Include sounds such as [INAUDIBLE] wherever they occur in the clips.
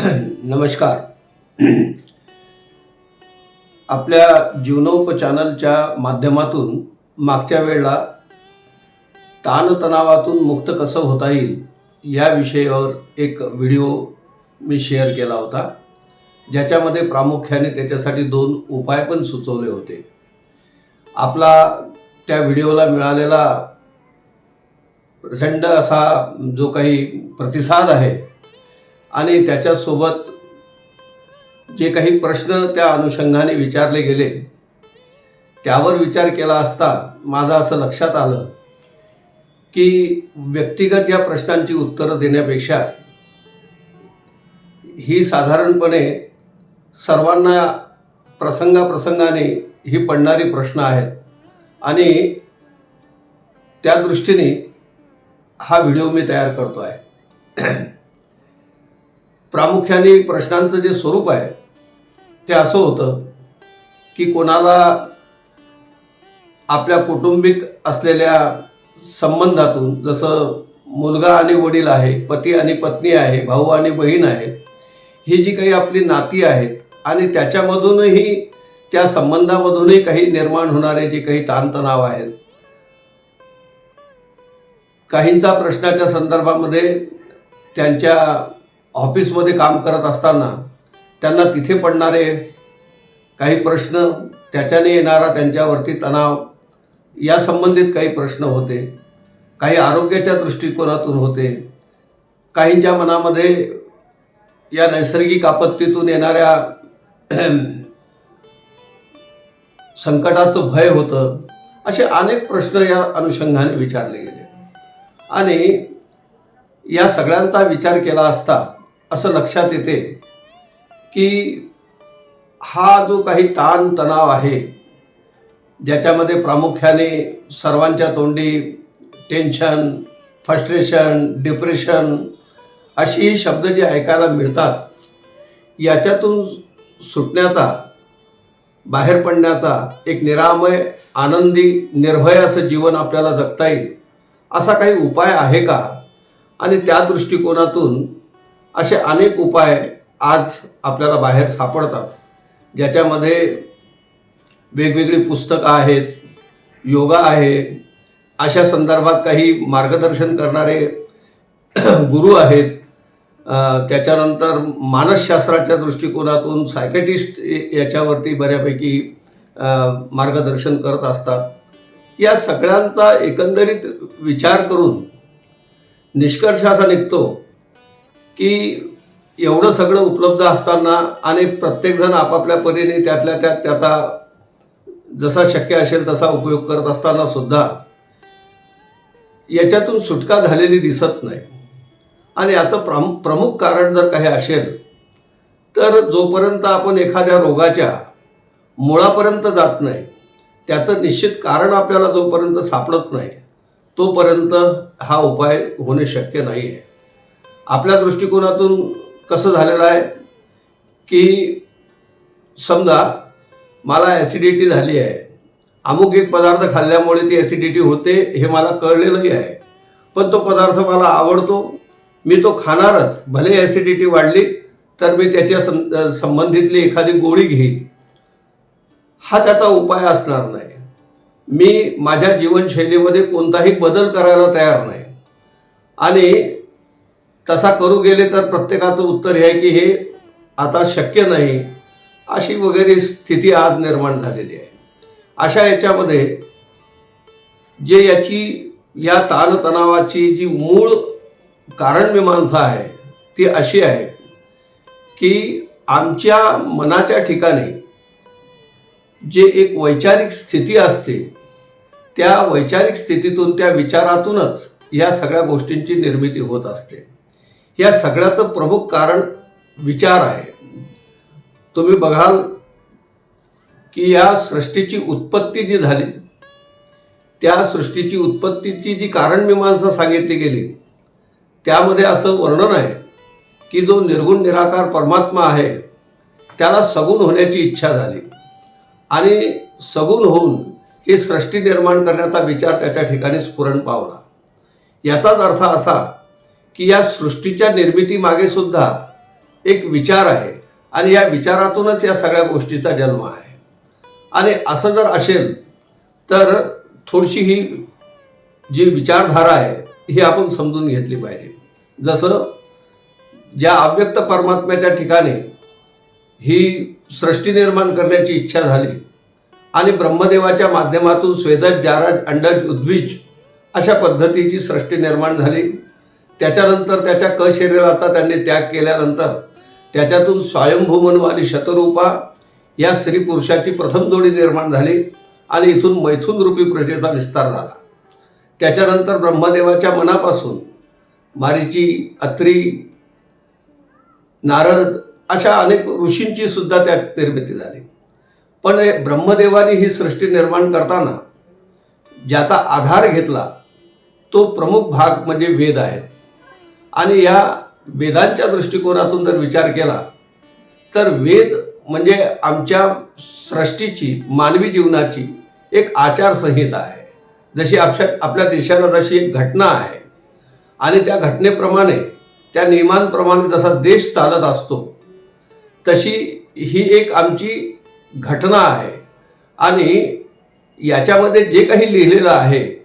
[CLEARS THROAT] नमस्कार. [CLEARS THROAT] आपल्या जीवनोप चॅनलच्या माध्यमातून मागच्या वेळेला ताणतणावातून मुक्त कसं होता येईल या विषयावर एक व्हिडिओ मी शेअर केला होता. ज्याच्यामध्ये प्रामुख्याने त्याच्यासाठी दोन उपाय पण सुचवले होते. आपला त्या व्हिडिओला मिळालेला प्रचंड असा जो काही प्रतिसाद आहे आणि त्याच्यासोबत जे काही प्रश्न त्या अनुषंगाने विचारले गेले त्यावर विचार केला असता माझं असं लक्षात आलं की व्यक्तिगत या प्रश्नांची उत्तरं देण्यापेक्षा ही साधारणपणे सर्वांना प्रसंगाप्रसंगाने ही पडणारी प्रश्न आहेत. आणि त्या दृष्टीने हा व्हिडिओ मी तयार करतो आहे प्रामुख्याने प्रश्नांचं जे स्वरूप आहे ते असं होतं की कोणाला आपल्या कौटुंबिक असलेल्या संबंधातून जसं मुलगा आणि वडील आहे पती आणि पत्नी आहे भाऊ आणि बहीण आहे ही जी काही आपली नाती आहेत आणि त्याच्यामधूनही त्या संबंधामधूनही काही निर्माण होणारे जे काही ताणतणाव आहेत काहींचा प्रश्नाच्या संदर्भामध्ये त्यांच्या ऑफिसमध्ये काम करत असताना त्यांना तिथे पडणारे काही प्रश्न त्याच्याने येणारा त्यांच्यावरती तणाव या संबंधित काही प्रश्न होते. काही आरोग्याच्या दृष्टिकोनातून होते. काहींच्या मनामध्ये या नैसर्गिक आपत्तीतून येणाऱ्या [CLEARS THROAT] संकटाचं भय होतं. असे अनेक प्रश्न या अनुषंगाने विचारले गेले. आणि या सगळ्यांचा विचार केला असता असं लक्षात येते की हा जो काही ताण तणाव आहे ज्याच्यामध्ये प्रामुख्याने सर्वांच्या तोंडी टेन्शन फ्रस्ट्रेशन डिप्रेशन अशी शब्द जे ऐकायला मिळतात याच्यातून सुटण्याचा बाहेर पडण्याचा एक निरामय आनंदी निर्भय असं जीवन आपल्याला जगता येईल असा काही उपाय आहे का? आणि त्या दृष्टिकोनातून असे अनेक उपाय आज आपल्याला बाहेर सापडतात ज्याच्यामध्ये वेगवेगळी पुस्तकं आहेत योगा आहे अशा संदर्भात काही मार्गदर्शन करणारे [CLEARS THROAT] गुरु आहेत. त्याच्यानंतर मानसशास्त्राच्या दृष्टिकोनातून सायकेटिस्ट याच्यावरती बऱ्यापैकी मार्गदर्शन करत असतात. या सगळ्यांचा एकंदरीत विचार करून निष्कर्ष असा निघतो की एवढं सगळं उपलब्ध असताना आणि प्रत्येकजण आपापल्या परीने त्यातल्या त्यात त्याचा जसा शक्य असेल तसा उपयोग करत असताना सुद्धा याच्यातून सुटका झालेली दिसत नाही. आणि याचं प्रम प्रमुख कारण जर काही असेल तर जोपर्यंत आपण एखाद्या रोगाच्या मुळापर्यंत जात नाही त्याचं निश्चित कारण आपल्याला जोपर्यंत सापडत नाही तोपर्यंत हा उपाय होणे शक्य नाही आहे आपल्या दृष्टिकोनातून कसं झालेलं आहे की समजा मला ॲसिडिटी झाली आहे. अमुक एक पदार्थ खाल्ल्यामुळे ती ॲसिडिटी होते हे मला कळलेलंही आहे. पण तो पदार्थ मला आवडतो मी तो खाणारच भले ॲसिडिटी वाढली तर मी त्याच्या सं संबंधितली एखादी गोळी घेईन. हा त्याचा उपाय असणार नाही. मी माझ्या जीवनशैलीमध्ये कोणताही बदल करायला तयार नाही. आणि तसा करू गेले तर प्रत्येकाचं उत्तर हे आहे की हे आता शक्य नाही अशी वगैरे स्थिती आज निर्माण झालेली आहे. अशा याच्यामध्ये जे याची या ताणतणावाची जी मूळ कारणमीमांसा आहे ती अशी आहे की आमच्या मनाच्या ठिकाणी जे एक वैचारिक स्थिती असते त्या वैचारिक स्थितीतून त्या विचारातूनच या सगळ्या गोष्टींची निर्मिती होत असते. या सगळ्याचं प्रमुख कारण विचार आहे. तुम्ही बघाल की या सृष्टीची उत्पत्ती जी झाली त्या सृष्टीची उत्पत्तीची जी कारणमीमांसा सांगितली गेली त्यामध्ये असं वर्णन आहे की जो निर्गुण निराकार परमात्मा आहे त्याला सगुण होण्याची इच्छा झाली. आणि सगुण होऊन ही सृष्टी निर्माण करण्याचा विचार त्याच्या ठिकाणी स्फुरण पावला. याचाच अर्थ असा की या सृष्टीच्या निर्मितीमागे सुद्धा एक विचार आहे. आणि या विचारातूनच या सगळ्या गोष्टीचा जन्म आहे. आणि असं जर असेल तर थोडीशी ही जी विचारधारा आहे ही आपण समजून घेतली पाहिजे. जसं ज्या अव्यक्त परमात्म्याच्या ठिकाणी ही सृष्टी निर्माण करण्याची इच्छा झाली आणि ब्रह्मदेवाच्या माध्यमातून स्वेदज जारज अंडज उद्वीज अशा पद्धतीची सृष्टी निर्माण झाली त्याच्यानंतर त्याच्या क शरीराचा त्यांनी त्याग केल्यानंतर त्याच्यातून स्वयंभू म्हणू आणि शतरूपा या स्त्री पुरुषाची प्रथम जोडी निर्माण झाली आणि इथून मैथून रूपी प्रजेचा विस्तार झाला. त्याच्यानंतर ब्रह्मदेवाच्या मनापासून मारीची अत्री नारद अशा अनेक ऋषींची सुद्धा त्यात निर्मिती झाली. पण ब्रह्मदेवाने ही सृष्टी निर्माण करताना ज्याचा आधार घेतला तो प्रमुख भाग म्हणजे वेद आहेत. आणि या वेदांच्या दृष्टिकोनातून जर विचार केला तर वेद म्हणजे आमच्या सृष्टीची मानवी जीवनाची एक आचारसंहिता आहे. जशी आपल्या आपल्या देशाला जशी एक घटना आहे आणि त्या घटनेप्रमाणे त्या नियमांप्रमाणे जसा देश चालत असतो तशी ही एक आमची घटना आहे. आणि याच्यामध्ये जे काही लिहिलेलं आहे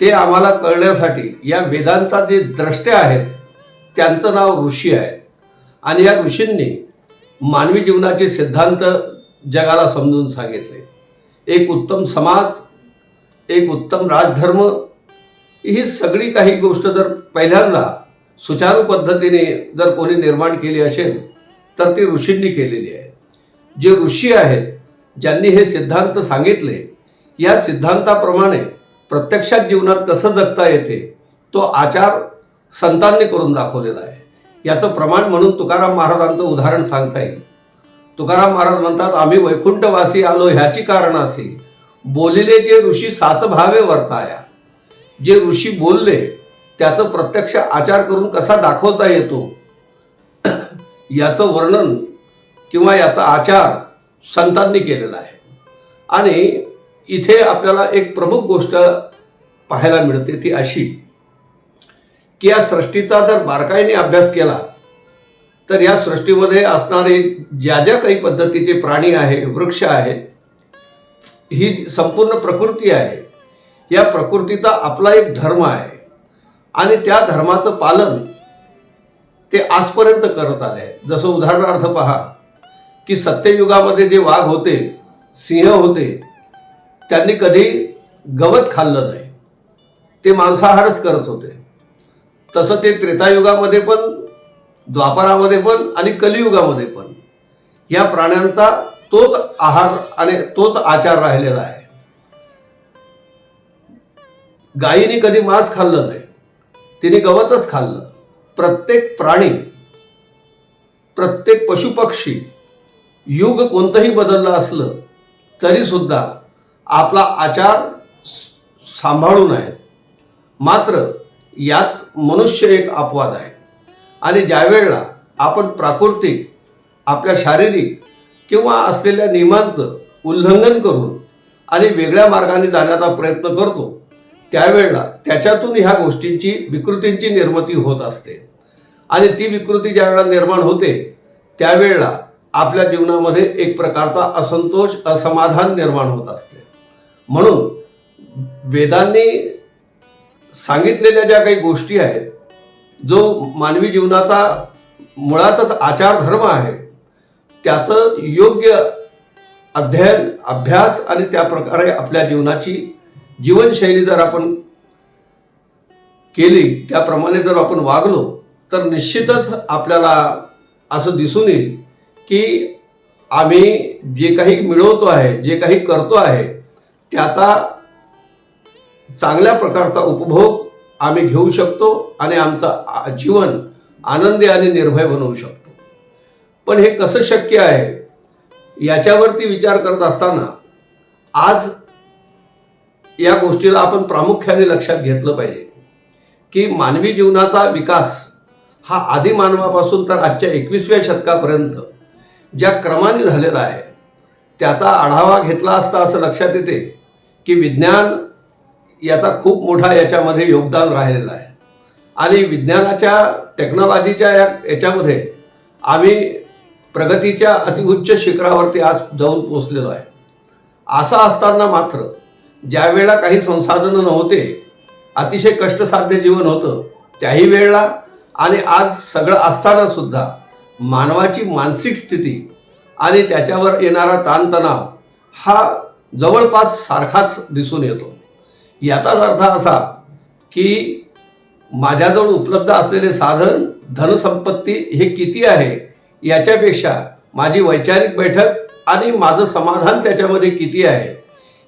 ते आम्हाला कळण्यासाठी या वेदांचा जे द्रष्टे आहेत त्यांचं नाव ऋषी आहे. आणि या ऋषींनी मानवी जीवनाचे सिद्धांत जगाला समजून सांगितले. एक उत्तम समाज एक उत्तम राजधर्म ही सगळी काही गोष्ट जर पहिल्यांदा सुचारू पद्धतीने जर कोणी निर्माण केली असेल तर ती ऋषींनी केलेली आहे. जे ऋषी आहेत ज्यांनी हे सिद्धांत सांगितले या सिद्धांताप्रमाणे प्रत्यक्षात जीवनात कसं जगता येते तो आचार संतांनी करून दाखवलेला आहे. याचं प्रमाण म्हणून तुकाराम महाराजांचं उदाहरण सांगता येईल. तुकाराम महाराज म्हणतात आम्ही वैकुंठवासी आलो ह्याची कारण असे. बोलिले जे ऋषी साच भावे वर्ताया. जे ऋषी बोलले त्याचं प्रत्यक्ष आचार करून कसा दाखवता येतो? याचं वर्णन किंवा याचा आचार संतांनी केलेला आहे. आणि इथे आपल्याला एक प्रमुख गोष्ट पाहायला मिळते ती अशी की या सृष्टीचा जर बारकाईने अभ्यास केला तर या सृष्टीमध्ये असणारे ज्या ज्या काही पद्धतीचे प्राणी आहे वृक्ष आहेत ही संपूर्ण प्रकृती आहे या प्रकृतीचा आपला एक धर्म आहे आणि त्या धर्माचं पालन ते आजपर्यंत करत आले आहेत. जसं उदाहरणार्थ पहा की सत्ययुगामध्ये जे वाघ होते सिंह होते त्यांनी कधी गवत खाल्लं नाही. ते मांसाहारच करत होते. तसं ते त्रेतायुगामध्ये पण द्वापारामध्ये पण आणि कलियुगामध्ये पण या प्राण्यांचा तोच आहार आणि तोच आचार राहिलेला आहे. गायीने कधी मांस खाल्लं नाही. तिने गवतच खाल्लं. प्रत्येक प्राणी प्रत्येक पशुपक्षी युग कोणतंही बदललं असलं तरी सुद्धा आपला आचार सांभाळून आहेत. मात्र यात मनुष्य एक अपवाद आहे. आणि ज्यावेळेला आपण प्राकृतिक आपल्या शारीरिक किंवा असलेल्या नियमांचं उल्लंघन करून आणि वेगळ्या मार्गाने जाण्याचा प्रयत्न करतो त्यावेळेला त्याच्यातून ह्या गोष्टींची विकृतींची निर्मिती होत असते. आणि ती विकृती ज्यावेळेला निर्माण होते त्यावेळेला आपल्या जीवनामध्ये एक प्रकारचा असंतोष असमाधान निर्माण होत असते. म्हणून वेदांनी सांगितलेल्या ज्या काही गोष्टी आहेत जो मानवी जीवनाचा मुळातच आचार धर्म आहे त्याचं योग्य अध्ययन अभ्यास आणि त्या प्रकारे आपल्या जीवनाची जीवनशैली जर आपण केली त्याप्रमाणे जर आपण वागलो तर निश्चितच आपल्याला असं दिसून येईल की आम्ही जे काही मिळवतो आहे जे काही करतो आहे त्याचा चांगल्या प्रकारचा उपभोग आम्ही घेऊ शकतो आणि आमचं जीवन आनंदी आणि निर्भय बनवू शकतो. पण हे कसं शक्य आहे? याच्यावरती विचार करत असताना आज या गोष्टीला आपण प्रामुख्याने लक्षात घेतलं पाहिजे की मानवी जीवनाचा विकास हा आदिमानवापासून तर आजच्या एकवीसव्या शतकापर्यंत ज्या क्रमाने झालेला आहे त्याचा आढावा घेतला असता असं लक्षात येते की विज्ञान याचा खूप मोठा याच्यामध्ये योगदान राहिलेलं आहे. आणि विज्ञानाच्या टेक्नॉलॉजीच्या या याच्यामध्ये आम्ही प्रगतीच्या अतिउच्च शिखरावरती आज जाऊन पोचलेलो आहे. असा असताना मात्र ज्या वेळेला काही संसाधनं नव्हते अतिशय कष्टसाध्य जीवन होतं त्याही वेळेला आणि आज सगळं असताना सुद्धा मानवाची मानसिक स्थिती आणि त्याच्यावर येणारा ताणतणाव हा जवळपास सारखाच दिसून येतो. याचाच अर्थ असा की माझ्याजवळ उपलब्ध असलेले साधन धनसंपत्ती हे किती आहे याच्यापेक्षा माझी वैचारिक बैठक आणि माझं समाधान त्याच्यामध्ये किती आहे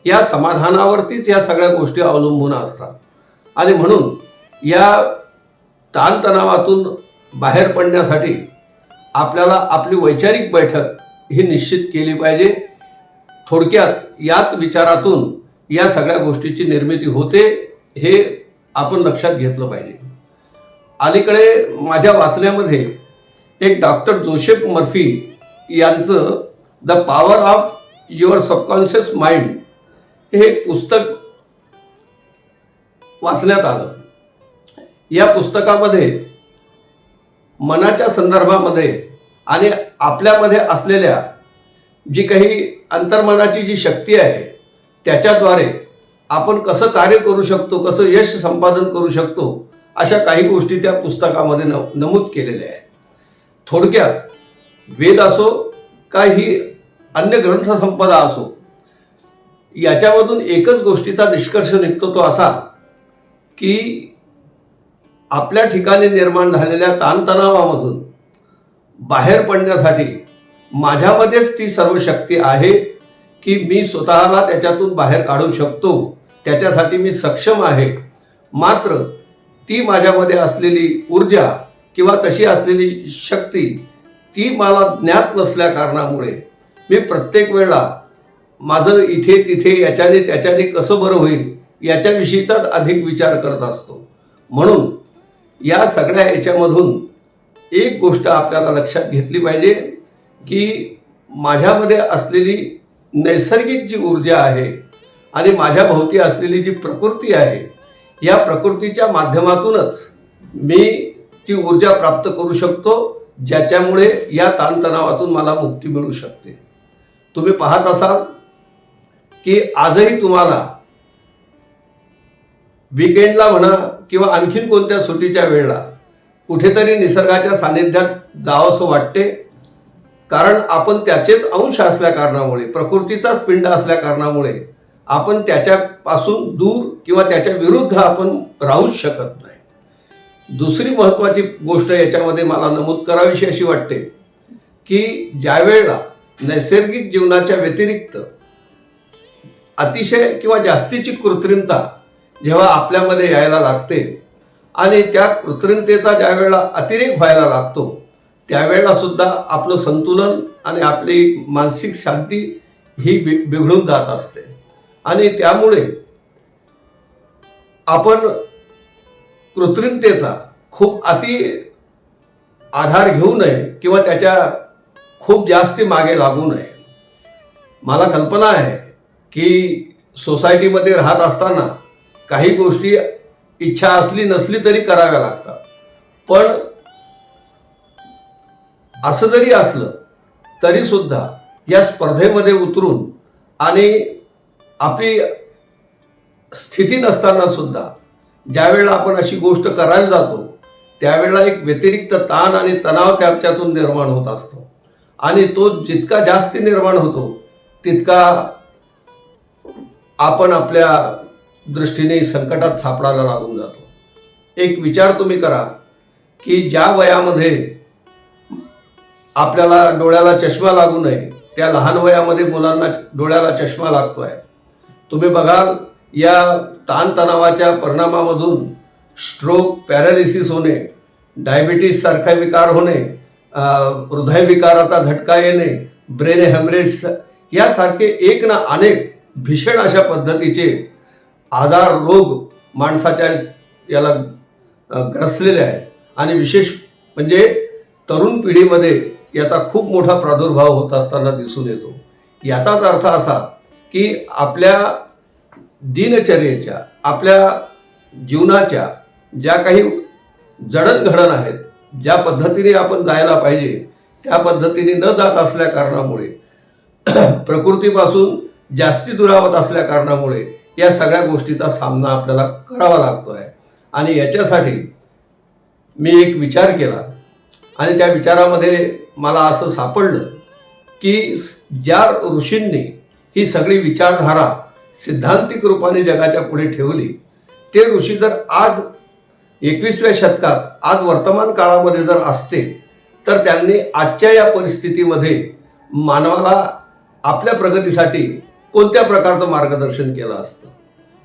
या समाधानावरतीच या सगळ्या गोष्टी अवलंबून असतात. आणि म्हणून या ताणतणावातून बाहेर पडण्यासाठी आपल्याला आपली वैचारिक बैठक ही निश्चित केली पाहिजे. थोडक्यात याच विचारातून या सगळ्या गोष्टीची निर्मिती होते हे आपण लक्षात घेतलं पाहिजे. अलीकडे माझ्या वाचण्यामध्ये एक डॉक्टर जोसेफ मर्फी यांचं the power of your subconscious mind हे पुस्तक वाचण्यात आलं. या पुस्तकामध्ये मनाच्या संदर्भामध्ये आणि आपल्यामध्ये असलेल्या जी काही अंतर्मनाची जी शक्ती आहे त्याच्याद्वारे आपण कसं कार्य करू शकतो कसं यश संपादन करू शकतो अशा काही गोष्टी त्या पुस्तकामध्ये न नमूद केलेल्या आहेत. थोडक्यात वेद असो का ही अन्य ग्रंथसंपदा असो याच्यामधून एकच गोष्टीचा निष्कर्ष निघतो तो असा की आपल्या ठिकाणी निर्माण झालेल्या ताणतणावामधून बाहेर पडण्यासाठी माझ्यामध्येच ती सर्व शक्ती आहे की मी स्वतःला त्याच्यातून बाहेर काढू शकतो त्याच्यासाठी मी सक्षम आहे. मात्र ती माझ्यामध्ये असलेली ऊर्जा किंवा तशी असलेली शक्ती ती मला ज्ञात नसल्या कारणामुळे मी प्रत्येक वेळा माझं इथे तिथे याच्याने त्याच्याने कसं बरं होईल याच्याविषयीचाच अधिक विचार करत असतो. म्हणून या सगळ्या याच्यामधून एक गोष्ट आपल्याला लक्षात घेतली पाहिजे की माझ्यामध्ये असलेली नैसर्गिक जी ऊर्जा आहे आणि माझ्या भोवती असलेली जी प्रकृती आहे या प्रकृतीच्या माध्यमातूनच मी ती ऊर्जा प्राप्त करू शकतो ज्याच्यामुळे या ताणतणावातून मला मुक्ती मिळू शकते. तुम्ही पाहत असाल की आजही तुम्हाला विकेंडला म्हणा किंवा आणखीन कोणत्या सुट्टीच्या वेळेला कुठेतरी निसर्गाच्या सानिध्यात जावंसं वाटते. कारण आपण त्याचेच अंश असल्या कारणामुळे प्रकृतीचाच पिंड असल्या कारणामुळे आपण त्याच्यापासून दूर किंवा त्याच्या विरुद्ध आपण राहूच शकत नाही. दुसरी महत्त्वाची गोष्ट याच्यामध्ये मला नमूद करावीशी अशी वाटते की ज्यावेळेला नैसर्गिक जीवनाच्या व्यतिरिक्त अतिशय किंवा जास्तीची कृत्रिमता जेव्हा आपल्यामध्ये यायला लागते आणि त्या कृत्रिमतेचा ज्या वेळेला अतिरेक व्हायला लागतो त्यावेळेला सुद्धा आपलं संतुलन आणि आपली मानसिक शांती ही बि बिघडून जात असते. आणि त्यामुळे आपण कृत्रिमतेचा खूप अति आधार घेऊ नये किंवा त्याच्या खूप जास्ती मागे लागू नये. मला कल्पना आहे की सोसायटीमध्ये राहत असताना काही गोष्टी इच्छा असली नसली तरी कराव्या लागतात. पण असं जरी असलं तरी सुद्धा या स्पर्धेमध्ये उतरून आणि आपली स्थिती नसताना सुद्धा ज्यावेळेला आपण अशी गोष्ट करायला जातो त्यावेळेला एक व्यतिरिक्त ताण आणि तणाव त्याच्यातून निर्माण होत असतो. आणि तो जितका जास्ती निर्माण होतो तितका आपण आपल्या दृष्टीने संकटात सापडायला लागून जातो. एक विचार तुम्ही करा की ज्या वयामध्ये आपल्याला डोळ्याला चष्मा लागू नये. त्या लहान वयामध्ये मुलांना डोळ्याला चष्मा लागतो आहे तुम्ही बघाल या ताणतणावाच्या परिणामामधून स्ट्रोक पॅरालिसिस होणे डायबिटीससारखा विकार होणे हृदयविकाराचा झटका येणे ब्रेन हॅमरेज यासारखे एक ना अनेक भीषण अशा पद्धतीचे आजार रोग माणसाच्या याला ग्रसलेले आहेत. आणि विशेष म्हणजे तरुण पिढीमध्ये याचा खूप मोठा प्रादुर्भाव होत असताना दिसून येतो. याचाच अर्थ असा की आपल्या दिनचर्येच्या आपल्या जीवनाच्या ज्या काही जडणघडण आहेत ज्या पद्धतीने आपण जायला पाहिजे त्या पद्धतीने न जात असल्या कारणामुळे [CLEARS THROAT] प्रकृतीपासून जास्ती दुरावत असल्या कारणामुळे या सगळ्या गोष्टीचा सामना आपल्याला करावा लागतो आहे आणि याच्यासाठी मी एक विचार केला. आणि त्या विचारामध्ये मला असं सापडलं की ज्या ऋषींनी ही सगळी विचारधारा सिद्धांतिक रूपाने जगाच्या पुढे ठेवली ते ऋषी जर आज एकवीसव्या शतकात आज वर्तमान काळामध्ये जर असते तर त्यांनी आजच्या या परिस्थितीमध्ये मानवाला आपल्या प्रगतीसाठी कोणत्या प्रकारचं मार्गदर्शन केलं असतं?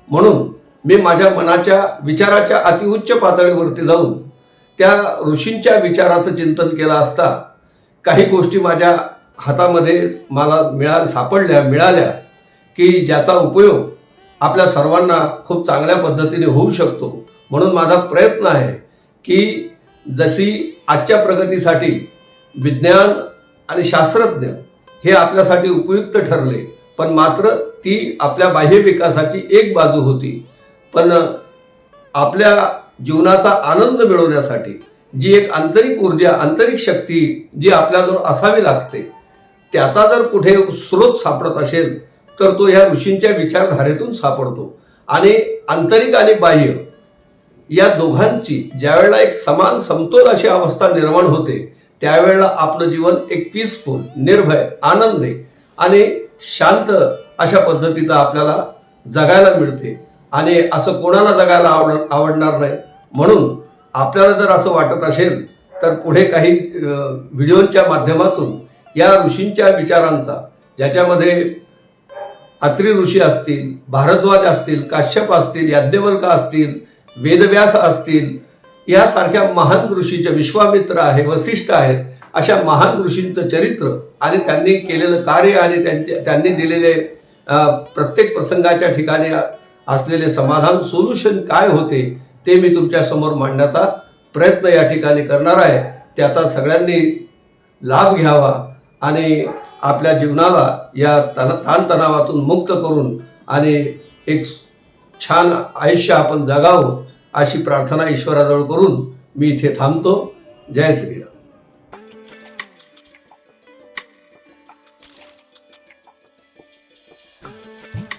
म्हणून मी माझ्या मनाच्या विचाराच्या अतिउच्च पातळीवरती जाऊन त्या ऋषींच्या विचाराचं चिंतन केलं असता काही गोष्टी माझ्या हातामध्ये मला मिळा सापडल्या मिळाल्या की ज्याचा उपयोग आपल्या सर्वांना खूप चांगल्या पद्धतीने होऊ शकतो. म्हणून माझा प्रयत्न आहे की जशी आजच्या प्रगतीसाठी विज्ञान आणि शास्त्रज्ञ हे आपल्यासाठी उपयुक्त ठरले पण मात्र ती आपल्या बाह्य विकासाची एक बाजू होती. पण आपल्या जीवनाचा आनंद मिळवण्यासाठी जी एक आंतरिक ऊर्जा आंतरिक शक्ती जी आपल्याजवळ असावी लागते त्याचा जर कुठे स्रोत सापडत असेल तर तो ह्या ऋषींच्या विचारधारेतून सापडतो. आणि आंतरिक आणि बाह्य या दोघांची ज्यावेळेला एक समान समतोल अशी अवस्था निर्माण होते त्यावेळेला आपलं जीवन एक पीसफुल निर्भय आनंदी आणि शांत अशा पद्धतीचा आपल्याला जगायला मिळते. आणि असं कोणाला जगायला आवड आवडणार नाही? म्हणून आपल्याला जर असं वाटत असेल तर पुढे काही व्हिडिओच्या माध्यमातून या ऋषींच्या विचारांचा ज्याच्यामध्ये अत्री ऋषी असतील भारद्वाज असतील काश्यप असतील याज्ञवल्का असतील वेदव्यास असतील यासारख्या महान ऋषीचे विश्वामित्र आहे वसिष्ठ आहेत अशा महान ऋषींचं चरित्र आणि त्यांनी केलेलं कार्य आणि त्यांचे त्यांनी दिलेले प्रत्येक प्रसंगाच्या ठिकाणी असलेले समाधान सोल्युशन काय होते ते मी तुमच्यासमोर मांडण्याचा प्रयत्न या ठिकाणी करणार आहे. त्याचा सगळ्यांनी लाभ घ्यावा आणि आपल्या जीवनाला या तण ताणतणावातून मुक्त करून आणि एक छान आयुष्य आपण जगावं अशी प्रार्थना ईश्वराजवळ करून मी इथे थांबतो. जय श्रीराम.